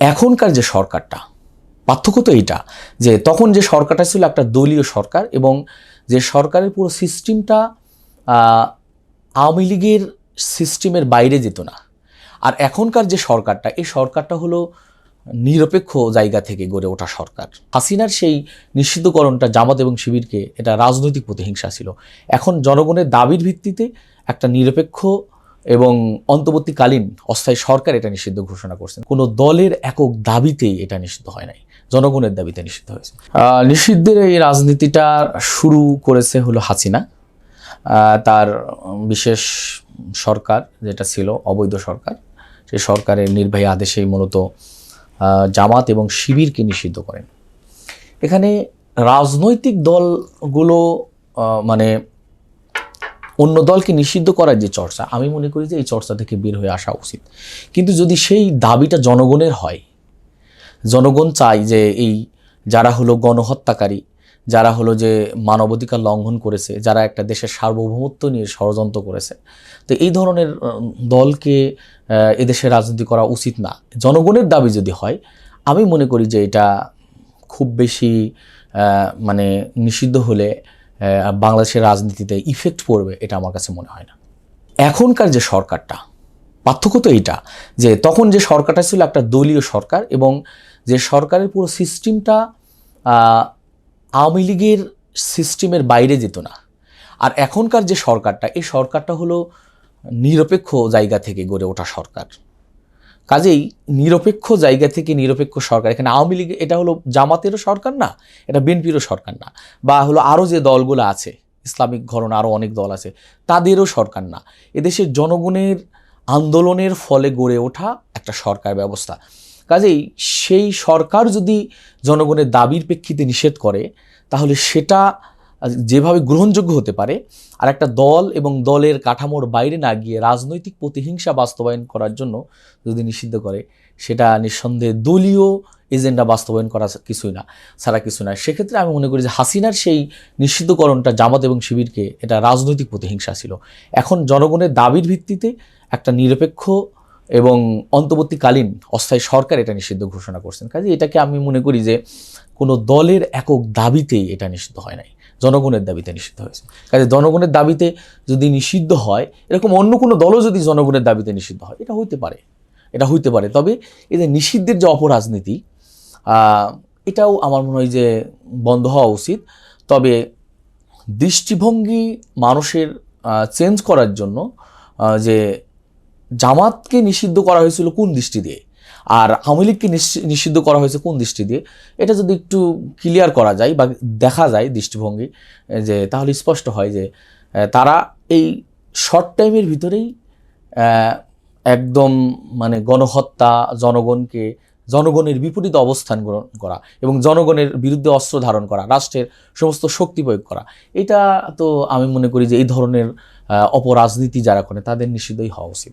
এখনকার যে সরকারটা, পার্থক্য তো এইটা যে তখন যে সরকারটা ছিল একটা দলীয় সরকার এবং যে সরকারের পুরো সিস্টেমটা আওয়ামী লীগের সিস্টেমের বাইরে যেত না। আর এখনকার যে সরকারটা, এই সরকারটা হলো নিরপেক্ষ জায়গা থেকে গড়ে ওঠা সরকার। হাসিনার সেই নিষিদ্ধকরণটা জামাত এবং শিবিরকে এটা রাজনৈতিক প্রতিহিংসা ছিল। এখন জনগণের দাবির ভিত্তিতে একটা নিরপেক্ষ এবং অন্তর্বর্তীকালীন অস্থায়ী সরকার এটা নিষিদ্ধ ঘোষণা করছেন। কোনো দলের একক দাবিতেই এটা নিষিদ্ধ হয় নাই। জনগণের দাবিতে নিষিদ্ধ হয়েছে। নিষিদ্ধের এই রাজনীতিটা শুরু করেছে হলো হাসিনা। তার বিশেষ সরকার যেটা ছিল, অবৈধ সরকার সেই সরকারের নির্বাহী আদেশেই মূলত জামাত এবং শিবিরকে নিষিদ্ধ করেন। এখানে রাজনৈতিক দলগুলো মানে অন্য দলকে নিষিদ্ধ করার যে চর্চা, আমি মনে করি যে এই চর্চা থেকে বের হয়ে আসা উচিত। কিন্তু যদি সেই দাবিটা জনগণের হয়, জনগণ চায় যে এই যারা হলো গণহত্যাকারী, যারা হলো যে মানবাধিকার লঙ্ঘন করেছে, যারা একটা দেশের সার্বভৌমত্ব নিয়ে ষড়যন্ত্র করেছে, তো এই ধরনের দলকে এদেশে রাজনীতি করা উচিত না। জনগণের দাবি যদি হয়, আমি মনে করি যে এটা খুব বেশি মানে নিষিদ্ধ হলে বাংলাদেশের রাজনীতিতে ইফেক্ট পড়বে এটা আমার কাছে মনে হয় না। এখনকার যে সরকারটা, পার্থক্য তো এইটা যে তখন যে সরকারটা ছিল একটা দলীয় সরকার এবং যে সরকারের পুরো সিস্টেমটা আওয়ামী লীগের সিস্টেমের বাইরে যেত না। আর এখনকার যে সরকারটা, এই সরকারটা হলো নিরপেক্ষ জায়গা থেকে গড়ে ওঠা সরকার। কাজেই নিরপেক্ষ জায়গা থেকে নিরপেক্ষ সরকার। এখানে আওয়ামী লীগ, এটা হলো জামাতেরও সরকার না, এটা বিএনপিরও সরকার না। বা হলো আরও যে দলগুলো আছে, ইসলামিক ঘরনা আরও অনেক দল আছে, তাদেরও সরকার না। এদেশের জনগণের আন্দোলনের ফলে গড়ে ওঠা একটা সরকার ব্যবস্থা। কাজেই সেই সরকার যদি জনগণের দাবির প্রেক্ষিতে নিষেধ করে, তাহলে সেটা যেভাবে গ্রহণযোগ্য হতে পারে আর একটা দল এবং দলের কাঠামোর বাইরে না গিয়ে রাজনৈতিক প্রতিহিংসা বাস্তবায়ন করার জন্য যদি নিষিদ্ধ করে, সেটা নিঃসন্দেহে দলীয় এজেন্ডা বাস্তবায়ন করা কিছুই না, ছাড়া কিছু না। সেক্ষেত্রে আমি মনে করি যে হাসিনার সেই নিষিদ্ধকরণটা জামাত এবং শিবিরকে এটা রাজনৈতিক প্রতিহিংসা ছিল। এখন জনগণের দাবির ভিত্তিতে একটা নিরপেক্ষ এবং অন্তর্বর্তীকালীন অস্থায়ী সরকার এটা নিষিদ্ধ ঘোষণা করছেন। কাজে এটাকে আমি মনে করি যে কোনো দলের একক দাবিতেই এটা নিষিদ্ধ হয় নাই। জনগণের দাবিতে নিষিদ্ধ হয়েছে। কাজে জনগণের দাবিতে যদি নিষিদ্ধ হয়, এরকম অন্য কোনো দলও যদি জনগণের দাবিতে নিষিদ্ধ হয়, এটা হইতে পারে। এটা হইতে পারে। তবে এই যে নিষিদ্ধের যে অপরাজনীতি এটাও আমার মনে হয় যে বন্ধ হওয়া উচিত। তবে দৃষ্টিভঙ্গি মানুষের চেঞ্জ করার জন্য যে জামাতকে নিষিদ্ধ করা হয়েছিল কোন দৃষ্টি দিয়ে? আর আওয়ামী লীগকে নিষিদ্ধ করা হয়েছে কোন দৃষ্টি দিয়ে? এটা যদি একটু ক্লিয়ার করা যায় বা দেখা যায় দৃষ্টিভঙ্গি, যে তাহলে স্পষ্ট হয় যে তারা এই শর্ট টাইমের ভিতরেই একদম মানে গণহত্যা জনগণকে, জনগণের বিপরীত অবস্থান গ্রহণ করা এবং জনগণের বিরুদ্ধে অস্ত্র ধারণ করা, রাষ্ট্রের সমস্ত শক্তি প্রয়োগ করা। এটা তো আমি মনে করি যে এই ধরনের অপরাজনীতি যারা করে তাদের নিষিদ্ধই হওয়া উচিত।